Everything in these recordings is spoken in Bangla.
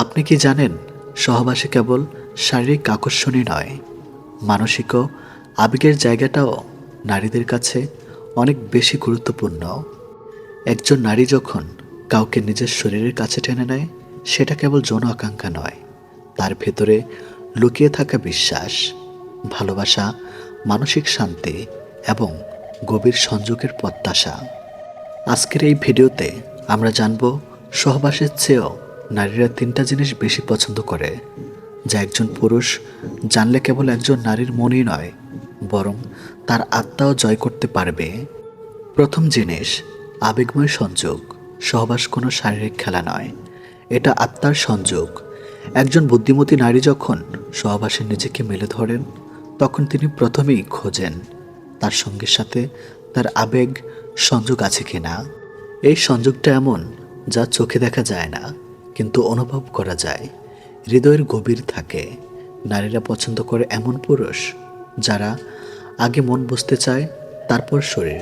আপনি কি জানেন, সহবাসে কেবল শারীরিক আকর্ষণই নয় মানসিক আবেগের জায়গাটাও নারীদের কাছে অনেক বেশি গুরুত্বপূর্ণ। একজন নারী যখন কাউকে নিজের শরীরের কাছে টেনে নেয়, সেটা কেবল যৌন আকাঙ্ক্ষা নয়, তার ভেতরে লুকিয়ে থাকা বিশ্বাস, ভালোবাসা, মানসিক শান্তি এবং গভীর সংযোগের প্রত্যাশা। আজকের এই ভিডিওতে আমরা জানব সহবাসের চেয়েও নারীরা তিনটা জিনিস বেশি পছন্দ করে, যা একজন পুরুষ জানলে কেবল একজন নারীর মনই নয়, বরং তার আত্মাও জয় করতে পারবে। প্রথম জিনিস, আবেগময় সংযোগ। সহবাস কোনো শারীরিক খেলা নয়। এটা আত্মার সংযোগ। একজন বুদ্ধিমতী নারী যখন সহবাসে নিজেকে মেলে ধরেন, তখন তিনি প্রথমেই খোঁজেন তার সঙ্গীর সাথে তার আবেগ সংযোগ আছে কিনা। এই সংযোগটা এমন যা চোখে দেখা যায় না। কিন্তু অনুভব করা যায়, হৃদয়ের গভীর থাকে। নারীরা পছন্দ করে এমন পুরুষ যারা আগে মন বুঝতে চায়, তারপর শরীর।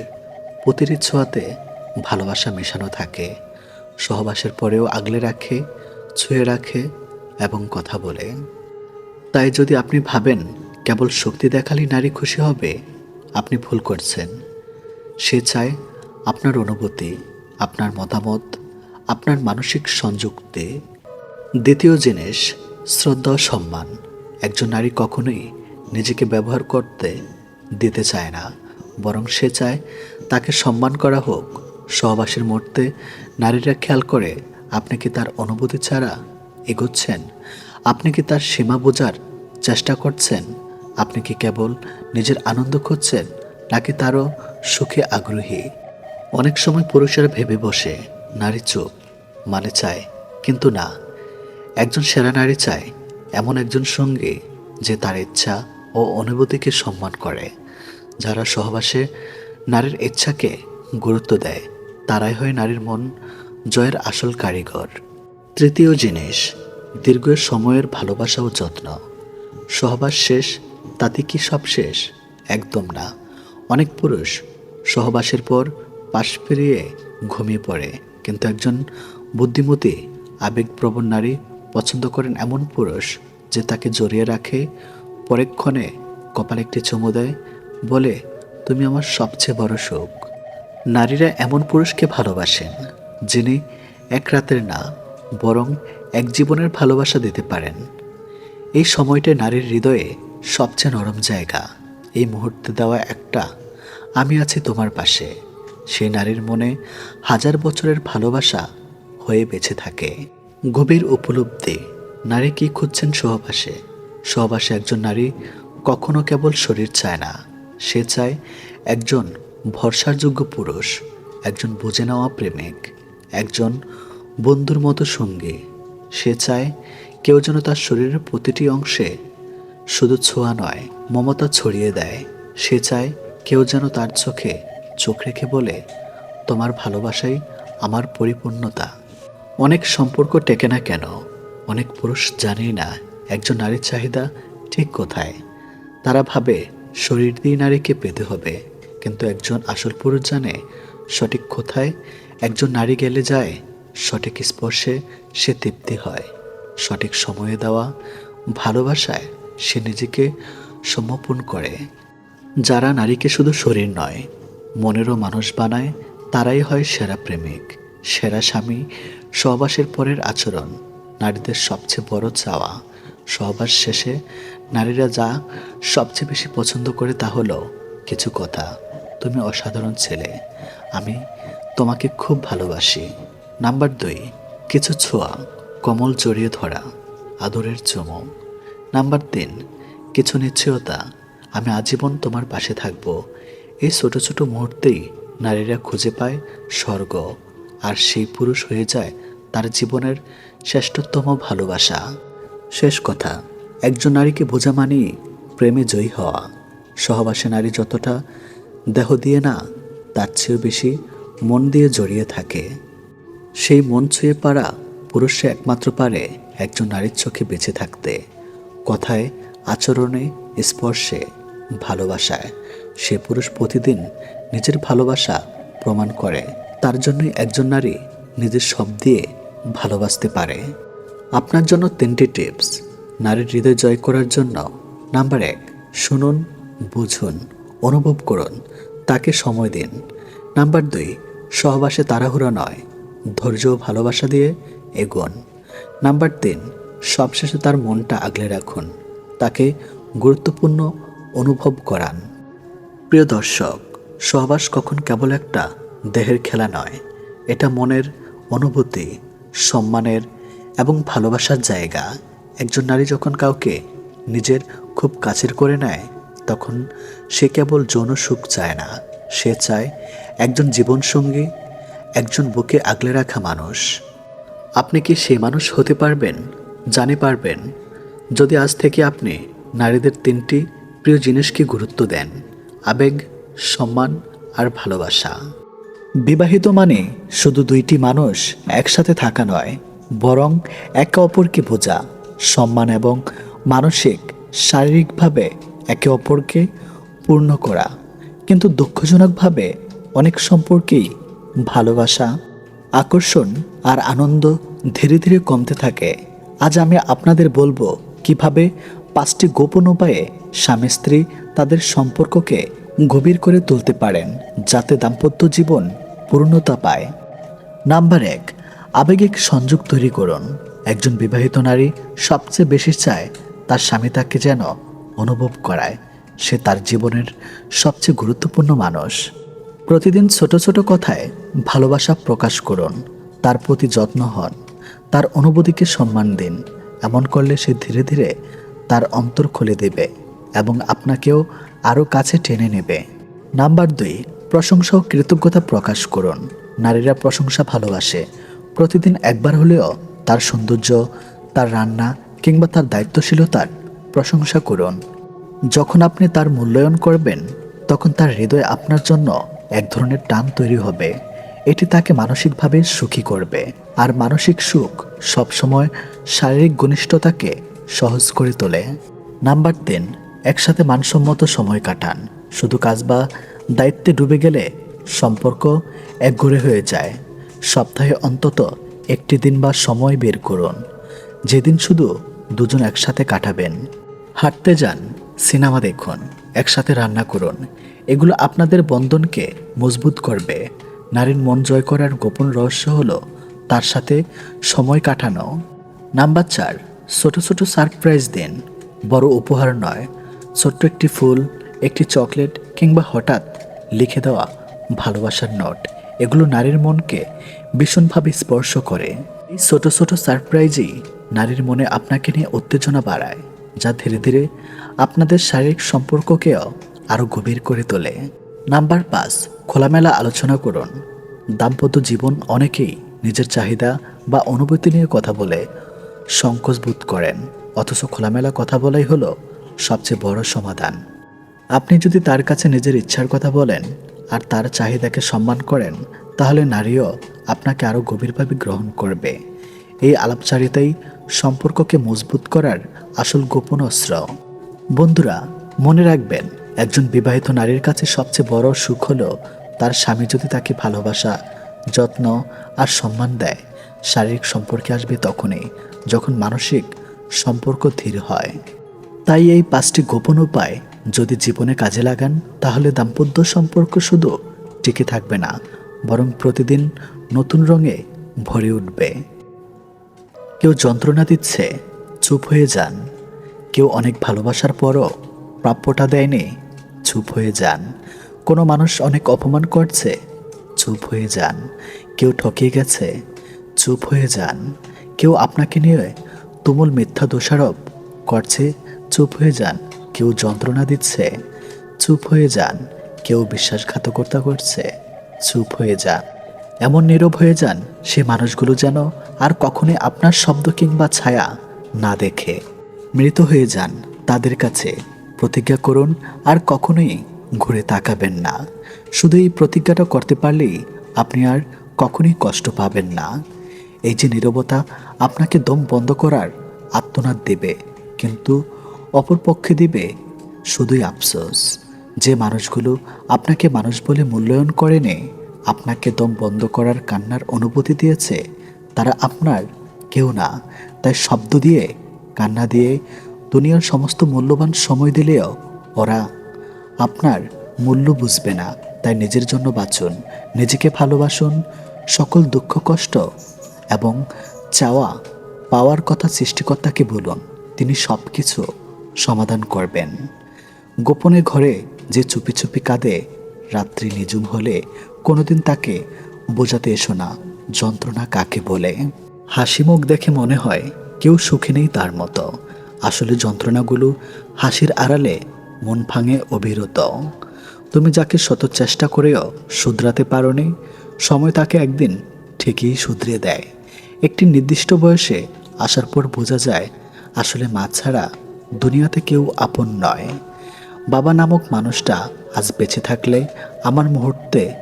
প্রতিটি ছোঁয়াতে ভালোবাসা মেশানো থাকে। সহবাসের পরেও আগলে রাখে, ছুঁয়ে রাখে এবং কথা বলে। তাই যদি আপনি ভাবেন কেবল শক্তি দেখালেই নারী খুশি হবে, আপনি ভুল করছেন। সে চায় আপনার অনুভূতি, আপনার মতামত আপনার মানসিক সংযুক্তি। দ্বিতীয় জিনিস, শ্রদ্ধা, সম্মান। একজন নারী কখনোই নিজেকে ব্যবহার করতে দিতে চায় না, বরং সে চায় তাকে সম্মান করা হোক। সহবাসের মুহূর্তে নারীরা খেয়াল করে, আপনি কি তার অনুভূতি ছাড়া এগোচ্ছেন? আপনি কি তার সীমা বোঝার চেষ্টা করছেন? আপনি কি কেবল নিজের আনন্দ খুঁজছেন, নাকি তারও সুখে আগ্রহী? অনেক সময় পুরুষেরা ভেবে বসে, নারী চুপ। মানে চায়, কিন্তু না। একজন সেরা নারী চায়, এমন একজন সঙ্গী যে তার ইচ্ছা ও অনুভূতিকে সম্মান করে। যারা সহবাসে নারীর ইচ্ছাকে গুরুত্ব দেয়, তারাই হয় নারীর মন জয়ের আসল কারিগর। তৃতীয় জিনিস, দীর্ঘ সময়ের ভালোবাসা ও যত্ন। সহবাস শেষ, তাতে কি সব শেষ? একদম না। অনেক পুরুষ সহবাসের পর পাশ ফিরিয়ে ঘুমিয়ে পড়ে, কিন্তু একজন বুদ্ধিমতী, আবেগপ্রবণ নারী পছন্দ করেন এমন পুরুষ যে তাকে জড়িয়ে রাখে পরেক্ষণে কপালে একটি চুমু দেয়, বলে, তুমি আমার সবচেয়ে বড় সুখ। নারীরা এমন পুরুষকে ভালোবাসেন যিনি এক রাতের না, বরং এক জীবনের ভালোবাসা দিতে পারেন। এই সময়টা নারীর হৃদয়ে সবচেয়ে নরম জায়গা। এই মুহূর্তে দেওয়া একটা, আমি আছি তোমার পাশে। সেই নারীর মনে হাজার বছরের ভালোবাসা হয়ে বেঁচে থাকে। গভীর উপলব্ধি। নারী কি খুঁজছেন সহবাসে? সহবাসে একজন নারী কখনো কেবল শরীর চায় না। সে চায় একজন ভরসারযোগ্য পুরুষ, একজন বুঝে নেওয়া প্রেমিক, একজন বন্ধুর মতো সঙ্গী। সে চায় কেউ যেন তার শরীরের প্রতিটি অংশে শুধু ছোঁয়া নয়, মমতা ছড়িয়ে দেয়। সে চায় কেউ যেন তার চোখে চোখ রেখে বলে, তোমার ভালোবাসাই আমার পরিপূর্ণতা। অনেক সম্পর্ক টেকে না কেন? অনেক পুরুষ জানেই না একজন নারীর চাহিদা ঠিক কোথায়। তারা ভাবে শরীর দিয়ে নারীকে পেতে হবে, কিন্তু একজন আসল পুরুষ জানে সঠিক কোথায়। একজন নারী গেলে যায়, সঠিক স্পর্শে সে তৃপ্তি হয়। সঠিক সময়ে দেওয়া, ভালোবাসায় সে নিজেকে সমর্পণ করে। যারা নারীকে শুধু শরীর নয়, মনেরও মানুষ বানায়, তারাই হয় সেরা প্রেমিক। সেরা স্বামী, সহবাসের পরের আচরণ, নারীদের সবচেয়ে বড় চাওয়া। সহবাস শেষে নারীরা যা সবচেয়ে বেশি পছন্দ করে তা হলো কিছু কথা। তুমি অসাধারণ ছেলে, আমি তোমাকে খুব ভালোবাসি। নাম্বার দুই, কিছু ছোঁয়া, কমল জড়িয়ে ধরা, আদরের চুমো। নাম্বার তিন, কিছু নিশ্চয়তা, আমি আজীবন তোমার পাশে থাকব। এই ছোট ছোট মুহূর্তেই নারীরা খুঁজে পায় স্বর্গ। আর সেই পুরুষ হয়ে যায় তার জীবনের শ্রেষ্ঠতম ভালোবাসা। শেষ কথা, একজন নারীকে বোঝা মানেই প্রেমে জয়ী হওয়া। সহবাসে নারী যতটা দেহ দিয়ে না, তার চেয়েও বেশি মন দিয়ে জড়িয়ে থাকে। সেই মন ছুঁয়ে পারা পুরুষে একমাত্র পারে একজন নারীর চোখে বেঁচে থাকতে। কথায়, আচরণে, স্পর্শে, ভালোবাসায় সে পুরুষ প্রতিদিন নিজের ভালোবাসা প্রমাণ করে। তার জন্যই একজন নারী নিজের সব দিয়ে ভালোবাসতে পারে। আপনার জন্য তিনটি টিপস। নারীর হৃদয় জয় করার জন্য নাম্বার এক, শুনুন, বুঝুন, অনুভব করুন, তাকে সময় দিন। নাম্বার দুই, সহবাসে তাড়াহুড়া নয়, ধৈর্য ভালোবাসা দিয়ে এগোন। নাম্বার তিন, সবশেষে তার মনটা আগলে রাখুন, তাকে গুরুত্বপূর্ণ অনুভব করান। প্রিয় দর্শক, সহবাস কখন কেবল একটা দেহের খেলা নয়। এটা মনের অনুভূতি, সম্মানের এবং ভালোবাসার জায়গা। একজন নারী যখন কাউকে নিজের খুব কাছের করে নেয়, তখন সে কেবল যৌন সুখ চায় না। সে চায় একজন জীবনসঙ্গী, একজন বুকে আগলে রাখা মানুষ। আপনি কি সেই মানুষ হতে পারবেন, জানে পারবেন? যদি আজ থেকে আপনি নারীদের তিনটি প্রিয় জিনিসকে গুরুত্ব দেন, আবেগ, সম্মান আর ভালোবাসা। বিবাহিত মানে শুধু দুইটি মানুষ একসাথে থাকা নয়, বরং একে অপরকে বোঝা, সম্মান এবং মানসিক, শারীরিকভাবে একে অপরকে পূর্ণ করা। কিন্তু দুঃখজনকভাবে অনেক সম্পর্কেই ভালোবাসা, আকর্ষণ আর আনন্দ ধীরে ধীরে কমতে থাকে। আজ আমি আপনাদের বলব কীভাবে পাঁচটি গোপন উপায়ে স্বামী স্ত্রী তাদের সম্পর্ককে গভীর করে তুলতে পারেন, যাতে দাম্পত্য জীবন পূর্ণতা পায়। নাম্বার এক আবেগিক সংযোগ তৈরি করুন। একজন বিবাহিত নারী সবচেয়ে বেশি চায় তার স্বামী তাকে যেন অনুভব করায়। সে তার জীবনের সবচেয়ে গুরুত্বপূর্ণ মানুষ। প্রতিদিন ছোট ছোট কথায় ভালোবাসা প্রকাশ করুন। তার প্রতি যত্ন হন। তার অনুভূতিকে সম্মান দিন। এমন করলে সে ধীরে ধীরে তার অন্তর খুলে দেবে। এবং আপনাকেও আরও কাছে টেনে নেবে। নাম্বার দুই, প্রশংসা ও কৃতজ্ঞতা প্রকাশ করুন। নারীরা প্রশংসা ভালোবাসে। প্রতিদিন একবার হলেও তার সৌন্দর্য, তার রান্না কিংবা তার দায়িত্বশীলতার প্রশংসা করুন। যখন আপনি তার মূল্যায়ন করবেন, তখন তার হৃদয় আপনার জন্য এক ধরনের টান তৈরি হবে। এটি তাকে মানসিকভাবে সুখী করবে। আর মানসিক সুখ সবসময় শারীরিক ঘনিষ্ঠতাকে সহজ করে তোলে। নাম্বার তিন একসাথে মানসম্মত সময় কাটান। শুধু কাজ বা দায়িত্বে ডুবে গেলে সম্পর্ক একঘরে হয়ে যায়। সপ্তাহে অন্তত একটি দিন বা সময় বের করুন। যেদিন শুধু দুজন একসাথে কাটাবেন। হাঁটতে যান, সিনেমা দেখুন, একসাথে রান্না করুন। এগুলো আপনাদের বন্ধনকে মজবুত করবে। নারীর মন জয় করার গোপন রহস্য হলো তার সাথে সময় কাটানো। নাম্বার চার, ছোট ছোট সারপ্রাইজ দিন। বড় উপহার নয় ছোট্ট একটি ফুল, একটি চকলেট কিংবা হঠাৎ লিখে দেওয়া ভালোবাসার নোট। এগুলো নারীর মনকে ভীষণভাবে স্পর্শ করে। এই ছোট ছোট সারপ্রাইজই নারীর মনে আপনাকে নিয়ে উত্তেজনা বাড়ায়, যা ধীরে ধীরে আপনাদের শারীরিক সম্পর্ককেও আরও গভীর করে তোলে। নাম্বার পাঁচ, খোলামেলা আলোচনা করুন। দাম্পত্য জীবন অনেকেই নিজের চাহিদা বা অনুভূতি নিয়ে কথা বলে সংকোচ বোধ করেন। অথচ খোলামেলা কথা বলাই হলো সবচেয়ে বড় সমাধান। আপনি যদি তার কাছে নিজের ইচ্ছার কথা বলেন আর তার চাহিদাকে সম্মান করেন, তাহলে নারীও আপনাকে আরও গভীরভাবে গ্রহণ করবে। এই আলাপচারিতাই সম্পর্ককে মজবুত করার আসল গোপন অস্ত্র। বন্ধুরা, মনে রাখবেন, একজন বিবাহিত নারীর কাছে সবচেয়ে বড় সুখ হলো তার স্বামী যদি তাকে ভালোবাসা, যত্ন আর সম্মান দেয়, শারীরিক সম্পর্কে আসবে তখনই, যখন মানসিক সম্পর্ক ধীর হয়। তাই এই পাঁচটি গোপন উপায় যদি জীবনে কাজে লাগান, তাহলে দাম্পত্য সম্পর্ক শুধু টিকে থাকবে না, বরং প্রতিদিন নতুন রঙে ভরে উঠবে। কেউ যন্ত্রণা দিচ্ছে, চুপ হয়ে যান। কেউ অনেক ভালোবাসার পরও প্রাপ্যটা দেয়নি, চুপ হয়ে যান। কোনো মানুষ অনেক অপমান করছে, চুপ হয়ে যান। কেউ ঠকিয়ে গেছে, চুপ হয়ে যান। কেউ আপনাকে নিয়ে তুমুল মিথ্যা দোষারোপ করছে চুপ হয়ে যান। কেউ যন্ত্রণা দিচ্ছে। চুপ হয়ে যান। কেউ বিশ্বাসঘাতকতা করছে। চুপ হয়ে যান। এমন নীরব হয়ে যান, সে মানুষগুলো যেন আর কখনোই আপনার শব্দ কিংবা ছায়া না দেখে। মৃত হয়ে যান তাদের কাছে। প্রতিজ্ঞা করুন, আর কখনোই ঘুরে তাকাবেন না। শুধু এই প্রতিজ্ঞাটা করতে পারলেই আপনি আর কখনোই কষ্ট পাবেন না। এই যে নীরবতা আপনাকে দম বন্ধ করার আত্মনাদ দেবে। কিন্তু অপরপক্ষে দিবে? শুধুই আফসোস। যে মানুষগুলো আপনাকে মানুষ বলে মূল্যায়ন করেনি, আপনাকে দম বন্ধ করার কান্নার অনুভূতি দিয়েছে, তারা আপনার, কেউ না। তাই শব্দ দিয়ে, কান্না দিয়ে দুনিয়ার সমস্ত মূল্যবান সময় দিলেও ওরা আপনার মূল্য বুঝবে না। তাই নিজের জন্য বাঁচুন, নিজেকে ভালোবাসুন, সকল দুঃখ, কষ্ট এবং চাওয়া পাওয়ার কথা সৃষ্টিকর্তাকে বলুন, তিনি সব কিছু সমাধান করবেন। গোপনে ঘরে যে চুপি চুপি কাঁদে, রাত্রি নিজুম হলে কোনোদিন তাকে বোঝাতে এসো না, যন্ত্রণা কাকে বলে। হাসি মুখ দেখে মনে হয় কেউ সুখে নেই তার মতো। আসলে যন্ত্রণাগুলো হাসির আড়ালে মন ভাঙে অবিরত। তুমি যাকে শত চেষ্টা করেও শুধরাতে পারোনি, সময় তাকে একদিন ঠিকই শুধরে দেয়। একটি নির্দিষ্ট বয়সে আসার পর বোঝা যায়, আসলে মা ছাড়া দুনিয়াতে কেউ আপন নয়। বাবা নামক মানুষটা আজ বেঁচে থাকলে আমার মুহূর্তে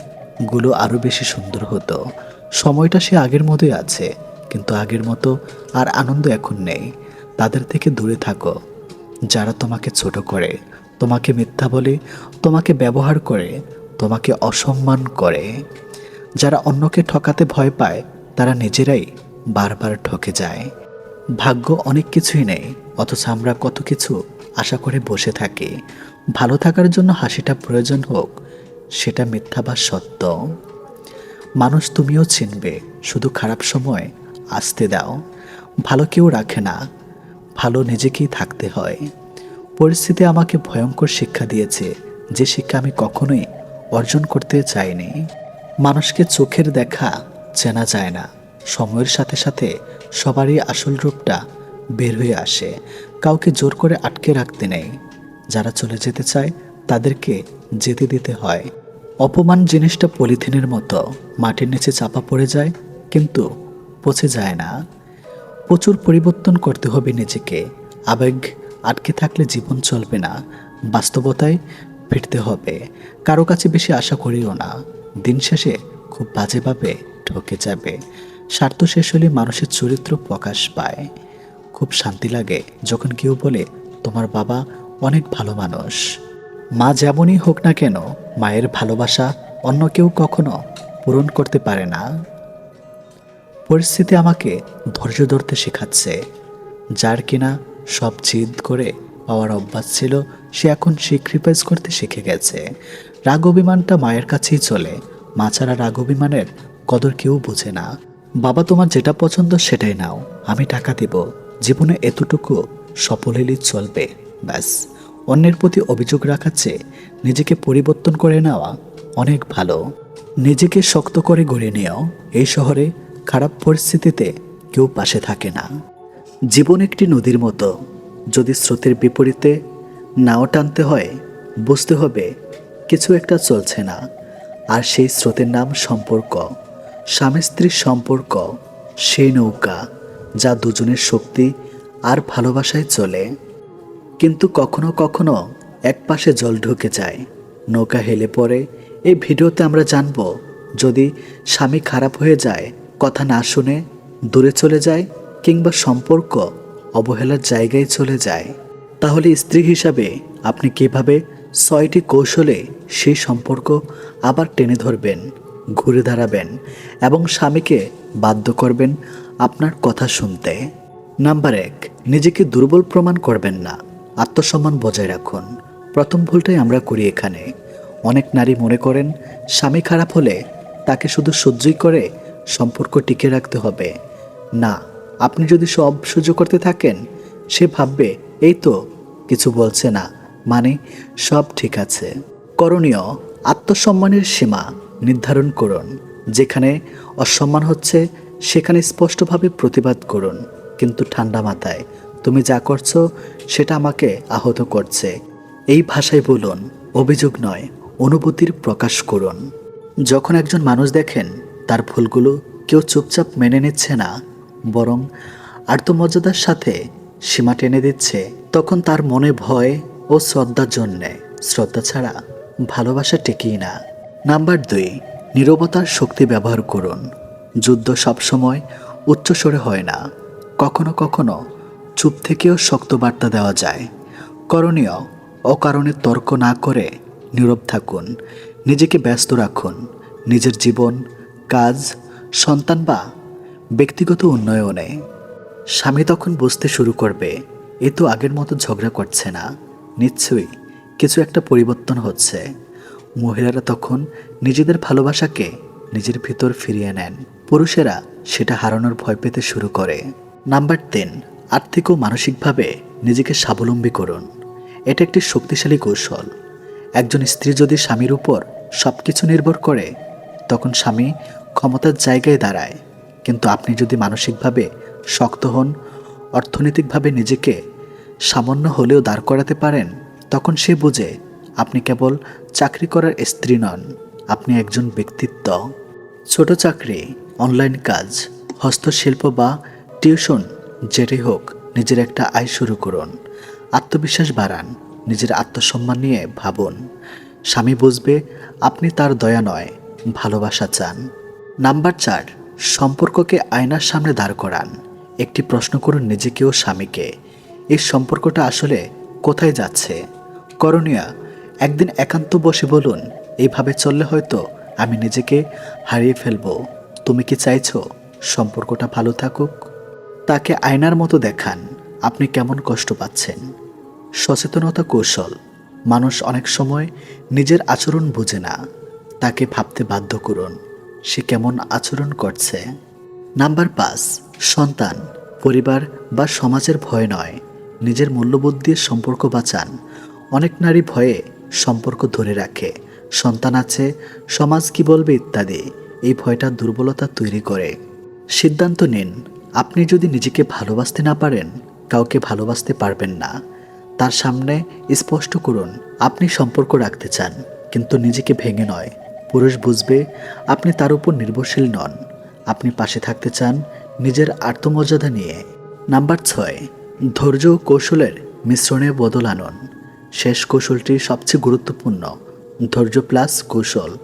গুলো আরও বেশি সুন্দর হতো। সময়টা সে আগের মতোই আছে, কিন্তু আগের মতো আর আনন্দ এখন নেই। তাদের থেকে দূরে থাকো। যারা তোমাকে ছোট করে, তোমাকে মিথ্যা বলে, তোমাকে ব্যবহার করে, তোমাকে অসম্মান করে। যারা অন্যকে ঠকাতে ভয় পায়, তারা নিজেরাই বারবার ঠকে যায়। ভাগ্য অনেক কিছুই নেই। অথচ আমরা কত কিছু আশা করে বসে থাকি। ভালো থাকার জন্য হাসিটা প্রয়োজন হোক, সেটা মিথ্যা বা সত্য। মানুষ তুমিও চিনবে, শুধু খারাপ সময় আসতে দাও। ভালো কেউ রাখে না, ভালো নিজেকেই থাকতে হয়। পরিস্থিতি আমাকে ভয়ঙ্কর শিক্ষা দিয়েছে, যে শিক্ষা আমি কখনোই অর্জন করতে চাইনি। মানুষকে চোখের দেখা চেনা যায় না, সময়ের সাথে সাথে সবারই আসল রূপটা বের হয়ে আসে। কাউকে জোর করে আটকে রাখতে নেই যারা চলে যেতে চায়, তাদেরকে যেতে দিতে হয়। অপমান জিনিসটা পলিথিনের মতো। মাটির নিচে চাপা পড়ে যায়, কিন্তু পচে যায় না। প্রচুর পরিবর্তন করতে হবে নিজেকে। আবেগ আটকে থাকলে জীবন চলবে না। বাস্তবতায় ফিরতে হবে। কারও কাছে বেশি আশা করিও না। দিন শেষে খুব বাজেভাবে ঠকে যাবে। স্বার্থ শেষ হলে মানুষের চরিত্র প্রকাশ পায়। খুব শান্তি লাগে যখন কেউ বলে, তোমার বাবা অনেক ভালো মানুষ। মা যেমনই হোক না কেন, মায়ের ভালোবাসা অন্য কেউ কখনো পূরণ করতে পারে না। পরিস্থিতি আমাকে ধৈর্য ধরতে শেখাচ্ছে। যার কিনা সব জিদ করে পাওয়ার অভ্যাস ছিল, সে এখন স্যাক্রিফাইস করতে শিখে গেছে। রাগ অভিমানটা মায়ের কাছেই চলে। মা ছাড়া রাগ অভিমানের কদর কেউ বোঝে না। বাবা, তোমার যেটা পছন্দ সেটাই নাও, আমি টাকা দেব। জীবনে এতটুকু সফল হলেই চলবে, ব্যাস। অন্যের প্রতি অভিযোগ রাখার চেয়ে নিজেকে পরিবর্তন করে নেওয়া অনেক ভালো। নিজেকে শক্ত করে গড়ে নিও এই শহরে খারাপ পরিস্থিতিতে কেউ পাশে থাকে না। জীবন একটি নদীর মতো। যদি স্রোতের বিপরীতে নাও টানতে হয়, বুঝতে হবে কিছু একটা চলছে না। আর সেই স্রোতের নাম সম্পর্ক। স্বামী স্ত্রীর সম্পর্ক। সেই নৌকা। যা দুজনের শক্তি আর ভালোবাসায় চলে। কিন্তু কখনো কখনো এক পাশে জল ঢুকে যায়। নৌকা হেলে পড়ে। এই ভিডিওতে আমরা জানব, যদি স্বামী খারাপ হয়ে যায়, কথা না শুনে দূরে চলে যায় কিংবা সম্পর্ক অবহেলার জায়গায় চলে যায়, তাহলে স্ত্রী হিসাবে আপনি কীভাবে ছয়টি কৌশলে সেই সম্পর্ক আবার টেনে ধরবেন, ঘুরে দাঁড়াবেন এবং স্বামীকে বাধ্য করবেন আপনার কথা শুনতে। নাম্বার এক, নিজেকে দুর্বল প্রমাণ করবেন না। আত্মসম্মান বজায় রাখুন। প্রথম ভুলটাই আমরা করি এখানে। অনেক নারী মনে করেন, স্বামী খারাপ হলে তাকে শুধু সহ্যই করে সম্পর্ক টিকে রাখতে হবে। না, আপনি যদি সব সহ্য করতে থাকেন, সে ভাববে, এই তো, কিছু বলছে না। মানে সব ঠিক আছে। করণীয়, আত্মসম্মানের সীমা নির্ধারণ করুন, যেখানে অসম্মান হচ্ছে সেখানে স্পষ্টভাবে প্রতিবাদ করুন, কিন্তু ঠান্ডা মাথায়। তুমি যা করছ, সেটা আমাকে আহত করছে। এই ভাষায় বলুন, অভিযোগ নয়, অনুভূতির প্রকাশ করুন। যখন একজন মানুষ দেখেন, তার ভুলগুলো কেউ চুপচাপ মেনে নিচ্ছে না, বরং আর্তমর্যাদার সাথে সীমা টেনে দিচ্ছে, তখন তার মনে ভয় ও শ্রদ্ধার জন্যে শ্রদ্ধা ছাড়া ভালোবাসা টেকেই না। নাম্বার দুই, নীরবতার শক্তি ব্যবহার করুন। যুদ্ধ সবসময় উচ্চস্বরে হয় না। কখনো কখনো চুপ থেকেও শক্ত বার্তা দেওয়া যায়। করণীয়, অকারণে তর্ক না করে নীরব থাকুন। নিজেকে ব্যস্ত রাখুন। নিজের জীবন, কাজ, সন্তান বা ব্যক্তিগত উন্নয়নে। স্বামী তখন বুঝতে শুরু করবে, এ তো আগের মতো ঝগড়া করছে না। নিশ্চয়ই কিছু একটা পরিবর্তন হচ্ছে। মহিলারা তখন নিজেদের ভালোবাসাকে নিজের ভিতর ফিরিয়ে নেন। পুরুষেরা সেটা হারানোর ভয় পেতে শুরু করে। নাম্বার তিন, আর্থিক ও মানসিকভাবে নিজেকে স্বাবলম্বী করুন। এটা একটি শক্তিশালী কৌশল। একজন স্ত্রী যদি স্বামীর উপর সব কিছু নির্ভর করে, তখন স্বামী ক্ষমতার জায়গায় দাঁড়ায়। কিন্তু আপনি যদি মানসিকভাবে শক্ত হন, অর্থনৈতিকভাবে নিজেকে সামান্য হলেও দাঁড় করাতে পারেন, তখন সে বোঝে আপনি কেবল চাকরি করার স্ত্রী নন, আপনি একজন ব্যক্তিত্ব। ছোট চাকরি অনলাইন কাজ, হস্তশিল্প বা টিউশন যেটাই হোক, নিজের একটা আয় শুরু করুন। আত্মবিশ্বাস বাড়ান, নিজের আত্মসম্মান নিয়ে ভাবুন। স্বামী বুঝবে আপনি তার দয়া নয়, ভালোবাসা চান। নাম্বার চার, সম্পর্ককে আয়নার সামনে দাঁড় করান। একটি প্রশ্ন করুন নিজেকে ও স্বামীকে, এই সম্পর্কটা আসলে কোথায় যাচ্ছে? করণীয়, একদিন একান্ত বসে বলুন, এইভাবে চললে হয়তো আমি নিজেকে হারিয়ে ফেলব। তুমি কি চাইছো সম্পর্কটা ভালো থাকুক? তাকে আয়নার মতো দেখান, আপনি কেমন কষ্ট পাচ্ছেন। সচেতনতা কৌশল, মানুষ অনেক সময় নিজের আচরণ বুঝে না, তাকে ভাবতে বাধ্য করুন, সে কেমন আচরণ করছে। নাম্বার পাঁচ, সন্তান, পরিবার বা সমাজের ভয় নয়, নিজের মূল্যবোধ দিয়ে সম্পর্ক বাঁচান। অনেক নারী ভয়ে সম্পর্ক ধরে রাখে, সন্তান আছে, সমাজ কি বলবে ইত্যাদি। এই ভয়টা দুর্বলতা তৈরি করে। সিদ্ধান্ত নিন, আপনি যদি নিজেকে ভালোবাসতে না পারেন, কাউকে ভালোবাসতে পারবেন না। তার সামনে স্পষ্ট করুন, আপনি সম্পর্ক রাখতে চান, কিন্তু নিজেকে ভেঙে নয়। পুরুষ বুঝবে, আপনি তার উপর নির্ভরশীল নন। আপনি পাশে থাকতে চান, নিজের আত্মমর্যাদা নিয়ে। নাম্বার ছয়, ধৈর্য ও কৌশলের মিশ্রণে বদল আনুন। শেষ কৌশলটি সবচেয়ে গুরুত্বপূর্ণ। ধৈর্য প্লাস কৌশল।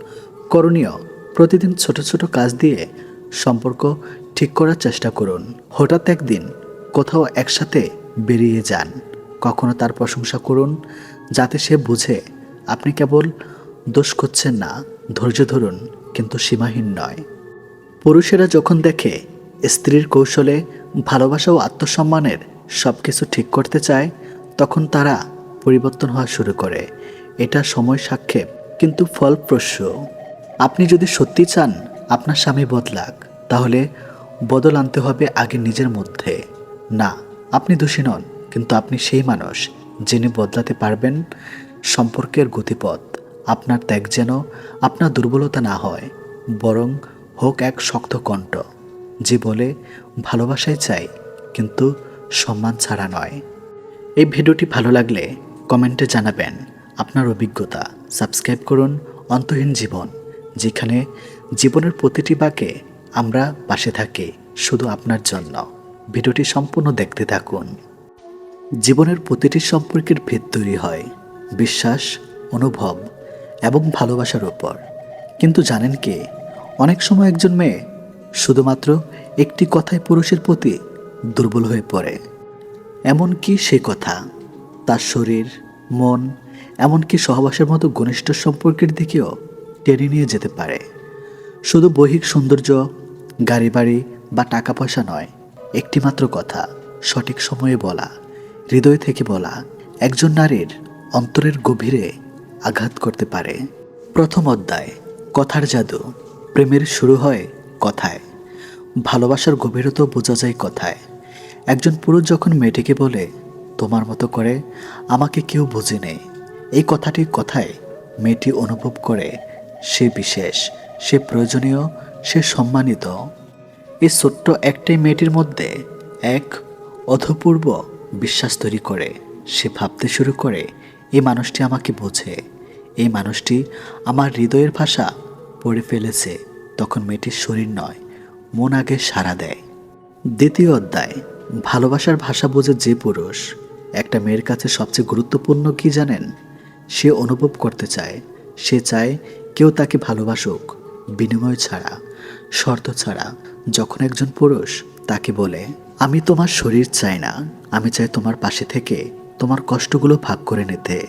করণীয় প্রতিদিন ছোট ছোট কাজ দিয়ে সম্পর্ক ঠিক করার চেষ্টা করুন। হঠাৎ একদিন কোথাও একসাথে বেরিয়ে যান। কখনো তার প্রশংসা করুন, যাতে সে বুঝে আপনি কেবল দোষ করছেন না, ধৈর্য ধরুন, কিন্তু সীমাহীন নয়। পুরুষেরা যখন দেখে স্ত্রীর কৌশলে ভালোবাসা ও আত্মসম্মানের সব কিছু ঠিক করতে চায়, তখন তারা পরিবর্তন হওয়া শুরু করে। এটা সময় সাক্ষেপ কিন্তু ফলপ্রসূ। আপনি যদি সত্যি চান, আপনার স্বামী বদলাক, তাহলে বদল আনতে হবে আগে নিজের মধ্যে। না, আপনি দোষী নন, কিন্তু আপনি সেই মানুষ যিনি বদলাতে পারবেন সম্পর্কের গতিপথ। আপনার ত্যাগ যেন আপনার দুর্বলতা না হয়, বরং হোক এক শক্ত কণ্ঠ। যে বলে, ভালোবাসাই চাই, কিন্তু সম্মান ছাড়া নয়। এই ভিডিওটি ভালো লাগলে কমেন্টে জানাবেন। আপনার অভিজ্ঞতা। সাবস্ক্রাইব করুন অন্তহীন জীবন। যেখানে জীবনের প্রতিটি বাকে আমরা পাশে থাকি শুধু আপনার জন্য। ভিডিওটি সম্পূর্ণ দেখতে থাকুন। জীবনের প্রতিটি সম্পর্কের ভেদ তৈরি হয় বিশ্বাস, অনুভব এবং ভালোবাসার ওপর কিন্তু জানেন কি, অনেক সময় একজন মেয়ে শুধুমাত্র একটি কথায় পুরুষের প্রতি দুর্বল হয়ে পড়ে। এমনকি সে কথা, তার শরীর, মন, এমনকি সহবাসের মতো ঘনিষ্ঠ সম্পর্কের দিকেও টেনে নিয়ে যেতে পারে। শুধু বৈহিক সৌন্দর্য, গাড়ি বাড়ি বা টাকা পয়সা নয়, একটিমাত্র কথা, সঠিক সময়ে বলা, হৃদয় থেকে বলা, একজন নারীর অন্তরের গভীরে আঘাত করতে পারে। প্রথম অধ্যায়, কথার জাদু। প্রেমের শুরু হয় কথায়। ভালোবাসার গভীরতা বোঝা যায় কথায়। একজন পুরুষ যখন মেয়েটিকে বলে, তোমার মতো করে আমাকে কেউ বুঝে নেই এই কথাটি কথায় মেয়েটি অনুভব করে সে বিশেষ, সে প্রয়োজনীয়, সে সম্মানিত। এই ছোট্ট একটাই মেয়েটির মধ্যে এক অধপূর্ব বিশ্বাস তৈরি করে। সে ভাবতে শুরু করে, এই মানুষটি আমাকে বোঝে। এই মানুষটি আমার হৃদয়ের ভাষা পড়ে ফেলেছে। তখন মেয়েটির শরীর নয়, মন আগে সাড়া দেয়। দ্বিতীয় অধ্যায়, ভালোবাসার ভাষা বোঝে যে পুরুষ। একটা মেয়ের কাছে সবচেয়ে গুরুত্বপূর্ণ কি জানেন? সে অনুভব করতে চায়। সে চায় কেউ তাকে ভালোবাসুক, বিনিময় ছাড়া, শর্ত ছাড়া। যখন একজন পুরুষ তাকে বলে, আমি তোমার শরীর চাই না, আমি চাই তোমার পাশে থেকে তোমার কষ্টগুলো ভাগ করে নিতে।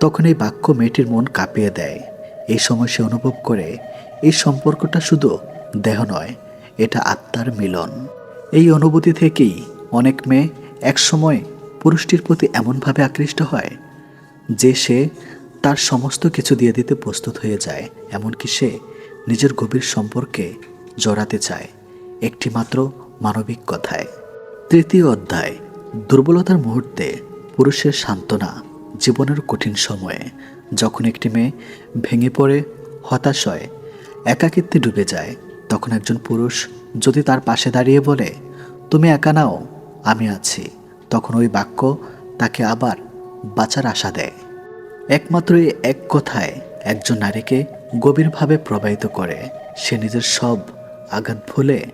তখন এই বাক্য মেয়েটির মন কাঁপিয়ে দেয়। এই সময় সে অনুভব করে, এই সম্পর্কটা শুধু দেহ নয়, এটা আত্মার মিলন। এই অনুভূতি থেকেই অনেক মেয়ে একসময় পুরুষটির প্রতি এমনভাবে আকৃষ্ট হয় যে সে তার সমস্ত কিছু দিয়ে দিতে প্রস্তুত হয়ে যায়, এমনকি সে নিজের গভীর সম্পর্কে জড়াতে চায়। একটি মাত্র মানবিক কথায়। তৃতীয় অধ্যায়, দুর্বলতার মুহূর্তে পুরুষের সান্ত্বনা, জীবনের কঠিন সময়ে। যখন একটি মেয়ে ভেঙে পড়ে, হতাশ হয়, একাকিত্বে ডুবে যায়, তখন একজন পুরুষ যদি তার পাশে দাঁড়িয়ে বলে, তুমি একা নাও, আমি আছি, তখন ওই বাক্য তাকে আবার বাঁচার আশা দেয়। একমাত্র এই এক কথায় একজন নারীকে গভীরভাবে প্রবাহিত করে। সে নিজের সব আঘাত ভুলে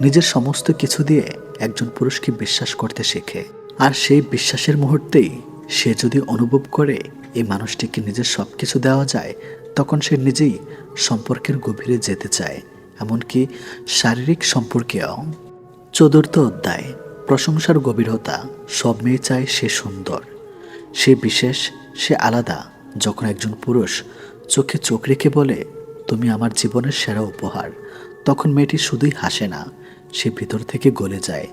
নিজের সমস্ত কিছু দিয়ে একজন পুরুষকে বিশ্বাস করতে শেখে। আর সেই বিশ্বাসের মুহূর্তেই সে যদি অনুভব করে এই মানুষটিকে নিজের সব কিছু দেওয়া যায়, তখন সে নিজেই সম্পর্কের গভীরে যেতে চায়, এমনকি শারীরিক সম্পর্কেও। চতুর্থ অধ্যায়, প্রশংসার গভীরতা। সব মেয়ে চায় সে সুন্দর। সে বিশেষ সে আলাদা, যখন একজন পুরুষ চোখে চোখ রেখে বলে, তুমি আমার জীবনের সেরা উপহার। তখন মেয়েটি শুধুই হাসে না, সে ভিতর থেকে গলে যায়।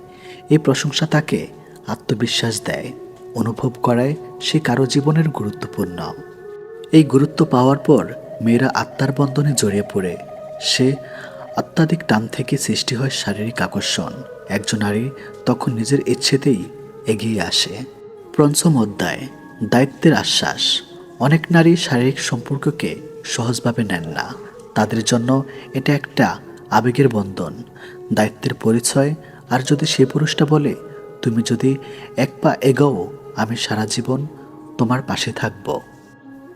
এই প্রশংসা তাকে আত্মবিশ্বাস দেয়, অনুভব করায় সে কারও জীবনের গুরুত্বপূর্ণ। এই গুরুত্ব পাওয়ার পর মেয়েরা আত্মার বন্ধনে জড়িয়ে পড়ে। সে অত্যাধিক টান থেকে সৃষ্টি হয় শারীরিক আকর্ষণ। একজন নারী তখন নিজের ইচ্ছেতেই এগিয়ে আসে। পঞ্চম অধ্যায়। দায়িত্বের আশ্বাস। অনেক নারী শারীরিক সম্পর্ককে সহজভাবে নেন না। তাদের জন্য এটা একটা আবেগের বন্ধন, দায়িত্বের পরিচয়। আর যদি সে পুরুষটা বলে, তুমি যদি এক পা এগাও, আমি সারা জীবন তোমার পাশে থাকব,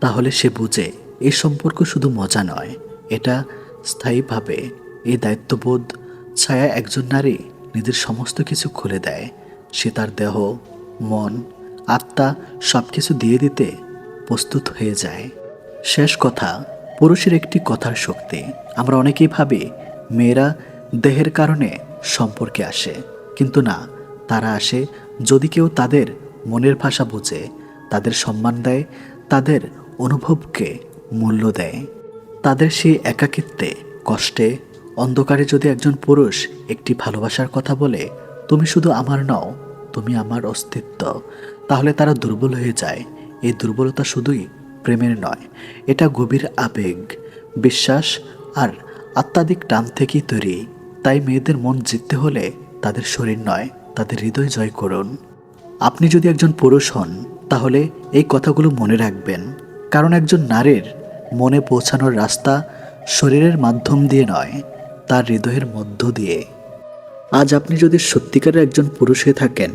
তাহলে সে বুঝে এই সম্পর্ক শুধু মজা নয়, এটা স্থায়ীভাবে এই দায়িত্ববোধ ছায়া একজন নারী নিজের সমস্ত কিছু খুলে দেয়। সে তার দেহ, মন আত্মা সব কিছু দিয়ে দিতে প্রস্তুত হয়ে যায়। শেষ কথা, পুরুষের একটি কথার শক্তি। আমরা অনেকেই ভাবি, মেয়েরা দেহের কারণে সম্পর্কে আসে। কিন্তু না, তারা আসে যদি কেউ তাদের মনের ভাষা বোঝে, তাদের সম্মান দেয়, তাদের অনুভবকে মূল্য দেয়। তাদের সেই একাকিত্বে, কষ্টে, অন্ধকারে যদি একজন পুরুষ একটি ভালোবাসার কথা বলে, তুমি শুধু আমার নও, তুমি আমার অস্তিত্ব। তাহলে তারা দুর্বল হয়ে যায়। এই দুর্বলতা শুধুই প্রেমের নয়, এটা গভীর আবেগ, বিশ্বাস আর আত্মাধিক টান থেকেই তৈরি। তাই মেয়েদের মন জিততে হলে তাদের শরীর নয়, তাদের হৃদয় জয় করুন। আপনি যদি একজন পুরুষ হন, তাহলে এই কথাগুলো মনে রাখবেন। কারণ একজন নারীর মনে পৌঁছানোর রাস্তা শরীরের মাধ্যম দিয়ে নয়, তার হৃদয়ের মধ্য দিয়ে। আজ আপনি যদি সত্যিকারের একজন পুরুষ হয়ে থাকেন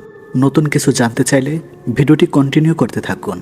নতুন কিছু জানতে চাইলে ভিডিওটি কন্টিনিউ করতে থাকুন।